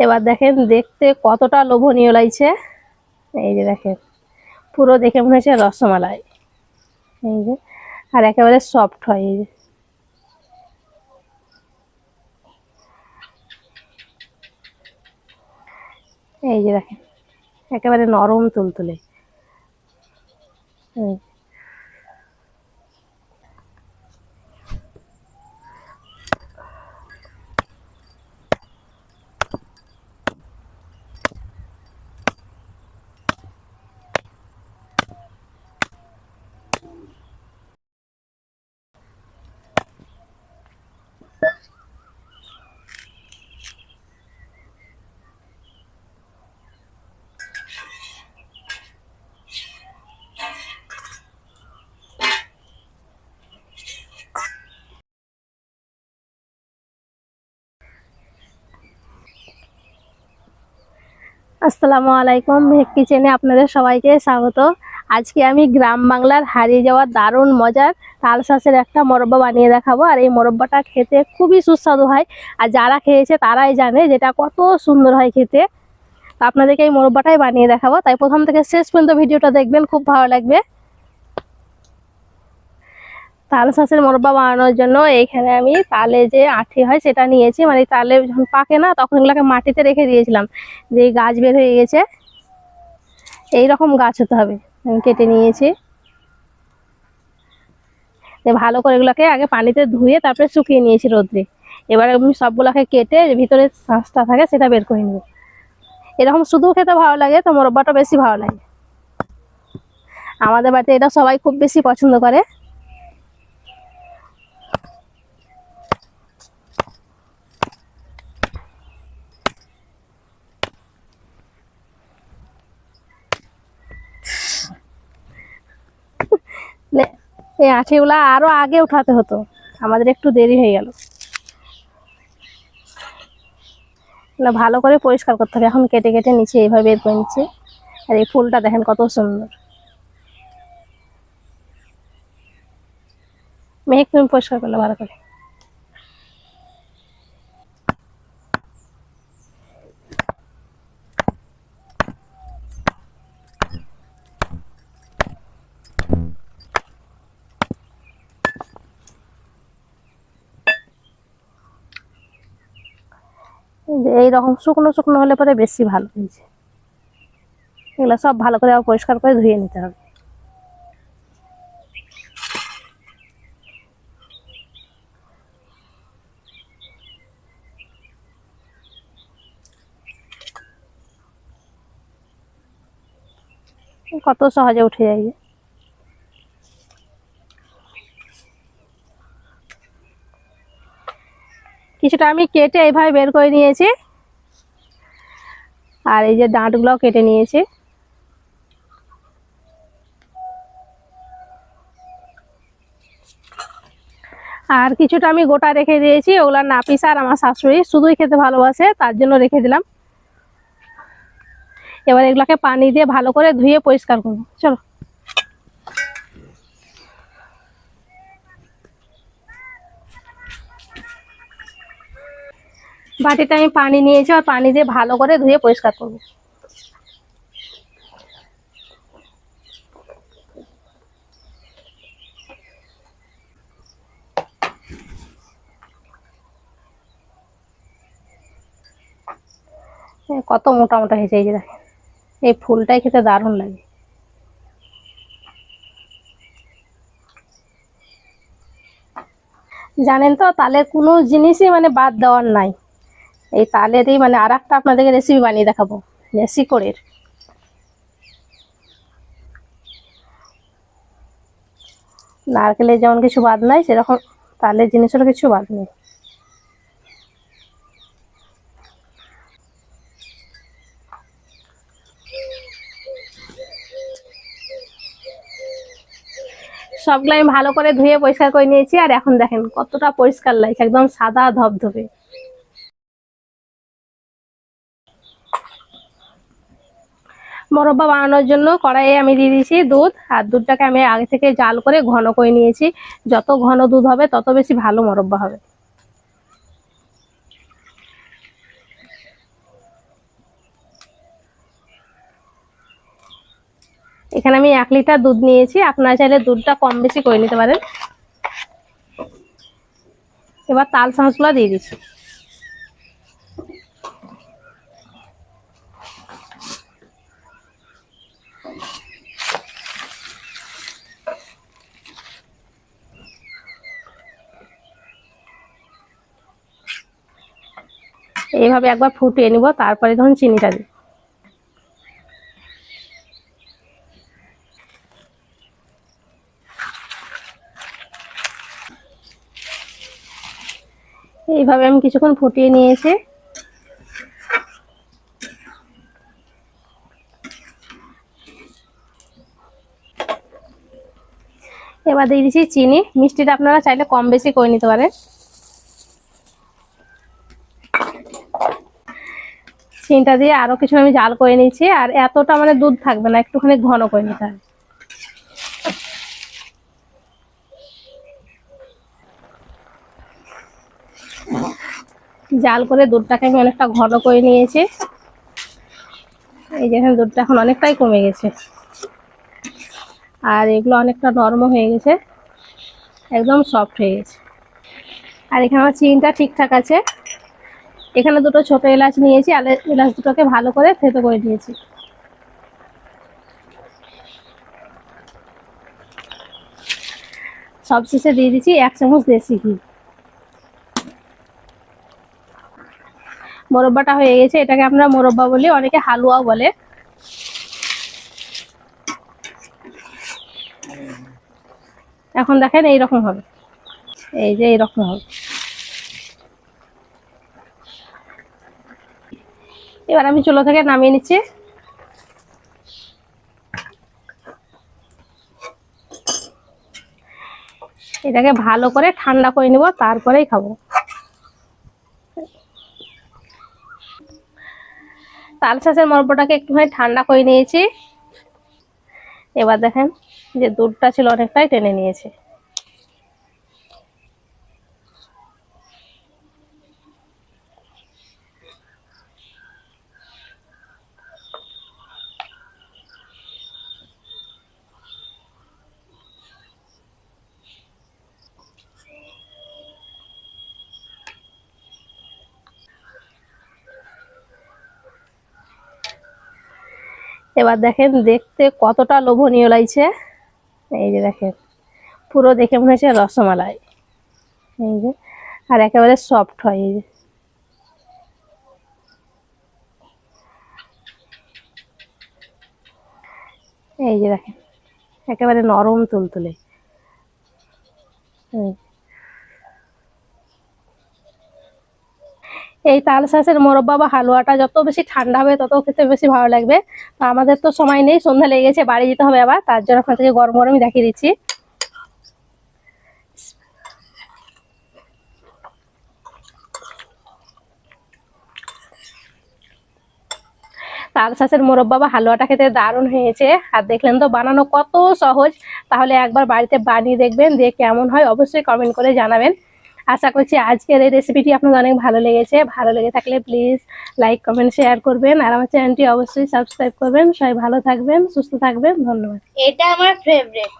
এবার দেখেন দেখতে কতটা লোভনীয় লাগছে। এই যে দেখেন, পুরো দেখে মনে হচ্ছে রসমালাই। এই যে, আর একেবারে সফট হয়, এই যে। এই যে দেখেন, একেবারে নরম তুলতুলে। আসসালামু আলাইকুম কিচেনে আপনাদের সবাইকে স্বাগত। আজকে আমি গ্রাম বাংলার হারিয়ে যাওয়া দারুণ মজার তাল শাঁসের একটা মোরব্বা বানিয়ে দেখাবো, আর এই মোরব্বাটা খেতে খুবই সুস্বাদু হয়। আর যারা খেয়েছে তারাই জানে যেটা কত সুন্দর হয় খেতে। তো আপনাদেরকে এই মোরব্বাটাই বানিয়ে দেখাবো। তাই প্রথম থেকে শেষ পর্যন্ত ভিডিওটা দেখবেন, খুব ভালো লাগবে। তাল শাঁসের মোরব্বা বানানোর জন্য এইখানে আমি তালে যে আঠি হয় সেটা নিয়েছি। মানে তালে যখন পাকে না, তখন এগুলোকে মাটিতে রেখে দিয়েছিলাম। যে গাছ বের হয়ে গেছে। এই রকম গাছ হতে হবে। আমি কেটে নিয়েছি। ভালো করে এগুলোকে আগে পানিতে ধুয়ে তারপরে শুকিয়ে নিয়েছি রোদ্রে। এবার আমি সবগুলোকে কেটে ভিতরে শাঁসটা থাকে সেটা বের করে নেব। এরকম শুধু খেতে ভালো লাগে, তো মোরব্বাটা বেশি ভালো লাগে। আমাদের বাড়িতে এটা সবাই খুব বেশি পছন্দ করে নে- এই আঠিগুলা আরও আগে উঠাতে হতো। আমাদের একটু দেরি হয়ে গেল। ভালো করে পরিষ্কার করতে হবে। এখন কেটে কেটে নিচে এইভাবে বের করে নিচ্ছে। আর এই ফুলটা দেখেন কত সুন্দর। মেঘ পরিষ্কার করলে ভালো করে এই যে এইরকম শুকনো শুকনো হলে পরে বেশি ভালো। হয়েছে এগুলো সব ভালো করে আবার পরিষ্কার করে ধুয়ে নিতে হবে। কত সহজে উঠে যায়। কিছুটা আমি কেটে এইভাবে বের করে নিয়েছি। আর এই যে ডাঁটগুলোও কেটে নিয়েছি। আর কিছুটা আমি গোটা রেখে দিয়েছি, ওগুলা নাপিস আর আমার শাশুড়ি শুধুই খেতে ভালোবাসে, তার জন্য রেখে দিলাম। এবার এগুলাকে পানি দিয়ে ভালো করে ধুয়ে পরিষ্কার করব। চলো। বাটিতে আমি পানি নিয়েছি, আর পানি দিয়ে ভালো করে ধুয়ে পরিষ্কার করব। কত মোটা মোটা হয়েছে এই যে দেখেন। এই ফুলটাই খেতে দারুণ লাগে। জানেন তো তালের কোনো জিনিসই মানে বাদ দেওয়ার নাই। এই তালেরই মানে আর একটা আপনাদেরকে রেসিপি বানিয়ে দেখাবো শিকড়ের নারকেলের যেমন কিছু বাদ নাই, সেরকম তালের জিনিসেরও কিছু বাদ নেই। সবগুলো আমি ভালো করে ধুয়ে পরিষ্কার করে নিয়েছি, আর এখন দেখেন কতটা পরিষ্কার লাগছে একদম সাদা ধবধবে। মরব্বা বানানোর জন্য কড়াইয়ে আমি দিয়ে দিয়েছি দুধ। আর দুধটাকে আমি আগে থেকে জাল করে ঘন করে নিয়েছি। যত ঘন দুধ হবে, তত বেশি ভালো মরব্বা হবে। এখানে আমি এক লিটার দুধ নিয়েছি। আপনারা চাইলে দুধটা কম বেশি করে নিতে পারেন। এবার তাল শাঁসগুলো দিয়ে দিচ্ছি। এইভাবে একবার ফুটিয়ে নিব, তারপরে তখন চিনিটা দিই। এইভাবে আমি কিছুক্ষণ ফুটিয়ে নিয়েছি। এবার দিয়ে দিচ্ছি চিনি। মিষ্টিটা আপনারা চাইলে কম বেশি করে নিতে পারেন। চিনিটা দিয়ে আরও কিছু আমি জাল করে নিয়েছি, আর এতটা মানে দুধ থাকবে না, একটুখানি ঘন করে নিতে হবে। জাল করে দুধটাকে আমি অনেকটা ঘন করে নিয়েছি। এই যে এখানে দুধটা এখন অনেকটাই কমে গেছে। আর এগুলো অনেকটা নরম হয়ে গেছে, একদম সফট হয়ে গেছে। আর এখানে আমার চিনিটা ঠিকঠাক আছে। এখানে দুটো ছোট এলাচ নিয়েছি এলাচ দুটোকে ভালো করে থেতো করে দিয়েছি সবশেষে দিয়ে দিচ্ছি এক চামচ দেশি ঘি। মোরব্বাটা হয়ে গেছে, এটাকে আমরা মোরব্বা বলি, অনেকে হালুয়াও বলে। এখন দেখেন এইরকম হবে। এই যে এইরকম হবে। এবার আমি চুলো থেকে নামিয়ে নিচ্ছি। এটাকে ভালো করে ঠান্ডা করে নিব, তারপরেই খাব। তাল শাঁসের মরব্বটাকে একটুখানি ঠান্ডা করে নিয়েছি। এবার দেখেন যে দুধটা ছিল অনেকটাই টেনে নিয়েছে। এবার দেখেন দেখতে কতটা লোভনীয় লাগছে। এই যে দেখেন, পুরো দেখে মনে হচ্ছে রসমালাই। এই যে, আর একেবারে সফট হয় এই যে। এই যে দেখেন, একেবারে নরম তুলতুলে। এই এই তাল শাঁসের মোরব্বা বা হালুয়াটা যত বেশি ঠান্ডা হবে, তত খেতে বেশি ভালো লাগবে। তো আমাদের তো সময় নেই সন্ধ্যা লেগে গেছে, বাড়ি যেতে হবে আবার। তার জন্য থেকে গরম গরমই দেখিয়ে দিচ্ছি। তাল শাঁসের মোরব্বা বা হালুয়াটা খেতে দারুণ হয়েছে। আর দেখলেন তো, বানানো কত সহজ। তাহলে একবার বাড়িতে বানিয়ে দেখবেন, দিয়ে কেমন হয় অবশ্যই কমেন্ট করে জানাবেন। আশা করছি আজকের এই রেসিপিটি আপনাদের অনেক ভালো লেগেছে। ভালো লেগে থাকলে প্লিজ লাইক কমেন্ট শেয়ার করবেন। আর আমার চ্যানেলটি অবশ্যই সাবস্ক্রাইব করবেন। সবাই ভালো থাকবেন, সুস্থ থাকবেন। ধন্যবাদ। এটা আমার ফেভারিট